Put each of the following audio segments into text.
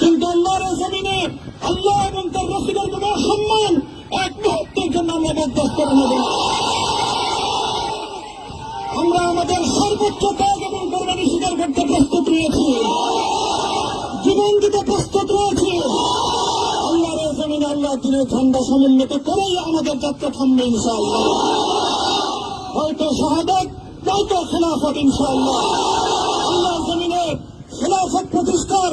কিন্তু আল্লাহর জমিনে আল্লাহ এবং তার রসিদের কোন সম্মান এক মুহূর্তের জন্য আমরা বরদাস্ত করে নেব। আমরা আমাদের সর্বোচ্চ ত্যাগ এবং কোরবানি স্বীকার করতে প্রস্তুত রয়েছি। জীবন দিতে প্রস্তুত রয়েছি। আল্লাহর জমিনে আল্লাহ দিনের ঠান্ডা সমুন্নত করেই আমাদের যাত্রা থামবে ইনশাআল্লাহ। হয়তো শাহাদত নয়তো খেলাফত ইনশাআল্লাহ। আল্লাহ জমিনে খেলাফত প্রতিষ্ঠার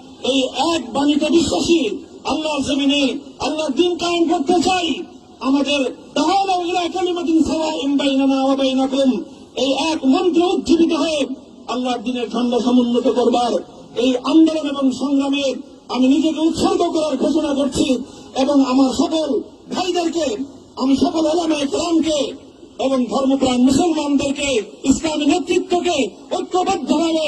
এই এক বাণীতে বিশ্বাসী আল্লাহ জমিনে আল্লাহ দিন কায়েম করতে চাই। আমাদের এই এক মন্ত্র উজ্জীবিত হয়ে আল্লাহর দিনের ঝন্ডা সমুন্নত করবার এই আন্দোলন এবং সংগ্রামে আমি নিজেকে উৎসর্গ করার ঘোষণা করছি এবং আমার সকল ভাইদেরকে, আমি সকল ওলামায়ে কেরামকে এবং ধর্মপ্রাণ মুসলমানদেরকে, ইসলামী নেতৃত্বকে ঐক্যবদ্ধভাবে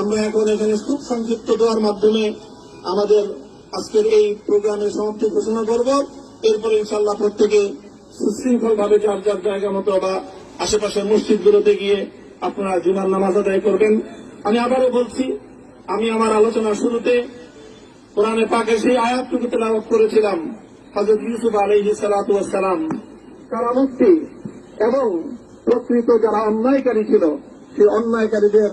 আমরা এখন এখানে খুব সংক্ষিপ্ত দেওয়ার মাধ্যমে আমাদের আজকের এই প্রোগ্রামের সমাপ্তি ঘোষণা করব। এরপরে ইনশাল্লাহ প্রত্যেকে সুশৃঙ্খল ভাবে যার যার জায়গা মতো বা আশেপাশের মসজিদগুলোতে গিয়ে আপনারা জুমার নামাজ আদায় করবেন। আমি আবারও বলছি, আমি আমার আলোচনার শুরুতে কোরআনে পাকে সেই আয়াতটুকু তেলাওয়াত করেছিলাম হজরত ইউসুফ আলহি সালাম তারা মুক্তি এবং প্রকৃত যারা অন্যায়কারী ছিল, সেই অন্যায়কারীদের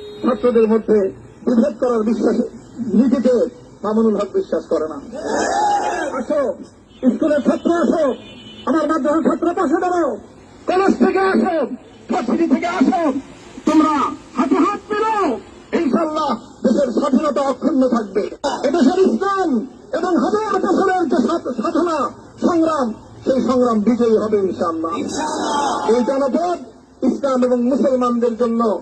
ছাত্রদের মধ্যে বিভেদ করার বিশ্বাস নিজেকে মামুনুল হক বিশ্বাস করে না। আসো, স্কুলের ছাত্র আসো, আমার মাদ্রাসার ছাত্র পাশে দাঁড়াও। কলেজ থেকে আসো, ভার্সিটি থেকে আসো, তোমরা হাতে হাত মেলাও। ইনশাল্লাহ দেশের স্বাধীনতা অক্ষুণ্ণ থাকবে। এদেশের ইসলাম এবং হাজার বছরের যে সাধ- সাধনা, সংগ্রাম, সেই সংগ্রাম বিজয়ী হবে ইনশাল্লাহ এই জনপদ ইসলাম এবং মুসলমানদের জন্য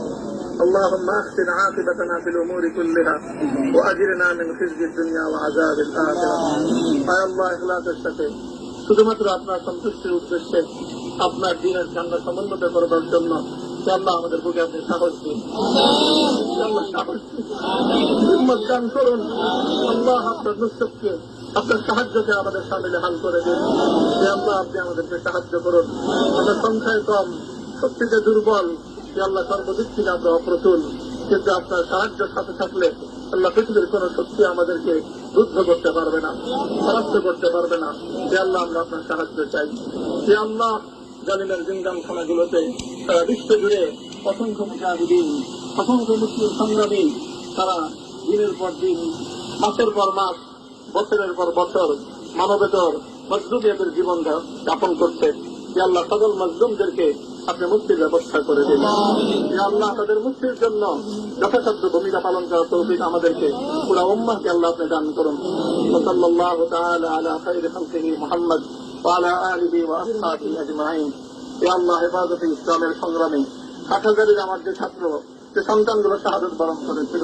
اللهم احسن عاقبتنا في الامور كلها واجرنا من خزي الدنيا وعذاب الاخره আয় আল্লাহ ইখলাসের সাথে শুধুমাত্র আপনার সন্তুষ্টির উদ্দেশ্যে আপনার দিনের ঠান্ডা সমন্বয় করবার জন্য হে আল্লাহ আমাদের বুকে আপনি সাহস দিন হে আল্লাহ সাহস দিন হিম্মত দান করুন আল্লাহ আপনার নুসরতকে আপনার সাহায্যকে আমাদের সামিলে হাল করে দিন হে আল্লাহ আপনি আমাদেরকে সাহায্য করুন আমরা সংখ্যায় কম শক্তিতে দুর্বল যে আল্লাহ সর্বদিক থেকে আমরা অপ্রতুল। কিন্তু আপনার সাহায্যের সাথে থাকলে আল্লাহ পৃথিবীর কোন শক্তি আমাদেরকে রুদ্ধ করতে পারবে না, পরাস্ত করতে পারবে না। যে আল্লাহ আমরা আপনার সাহায্য চাই। যে আল্লাহ জালিমের জিন্দাম খানাগুলোতে সারা বিশ্ব জুড়ে অসংখ্য মুজাহিদিন, অসংখ্য মুসলিম সংগ্রামী, তারা দিনের পর দিন, মাসের পর মাস, বছরের পর বছর, মানবেতর মজলুমিয়াদের জীবন যাপন করছে। আল্লাহ সকল মজলুমদেরকে আপনি মুক্তির ব্যবস্থা করে দিন আল্লাহ। তাদের মুক্তির জন্য যথাসাধ্য ভূমিকা পালন করা তৌফিক আমাদেরকে পুরা উম্মাকে আল্লাহ আপনি দান করুন। সাল্লাহ হেফাজতে ইসলামের সংগ্রামী ষাট হাজারের আমার যে ছাত্র যে সন্তানগুলো শাহাদত বরণ করেছিল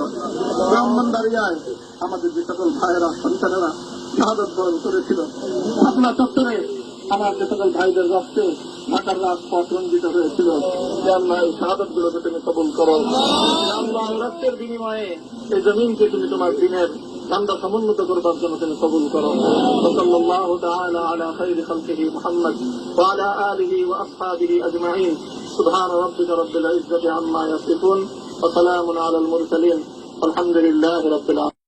আমাদের যে সকল ভাইয়েরা সন্তানেরা শাহাদত বরণ করেছিল আপনার চত্বরে আমার যে সকল ভাইদের রক্তে ঢাকার রাজপথ রঞ্জিত হয়েছিল। আল্লাহ এই শাহাদত গুলোকে তুমি কবুল করো। আল্লাহ রক্তের বিনিময়ে এই জমিনকে তুমি তোমার দিনের ঠান্ডা সমুন্নত করবার জন্য তুমি কবুল করো। সাল্লাল্লাহু তাআলা আলা খাইরি খালকিহি মুহাম্মদ ওয়া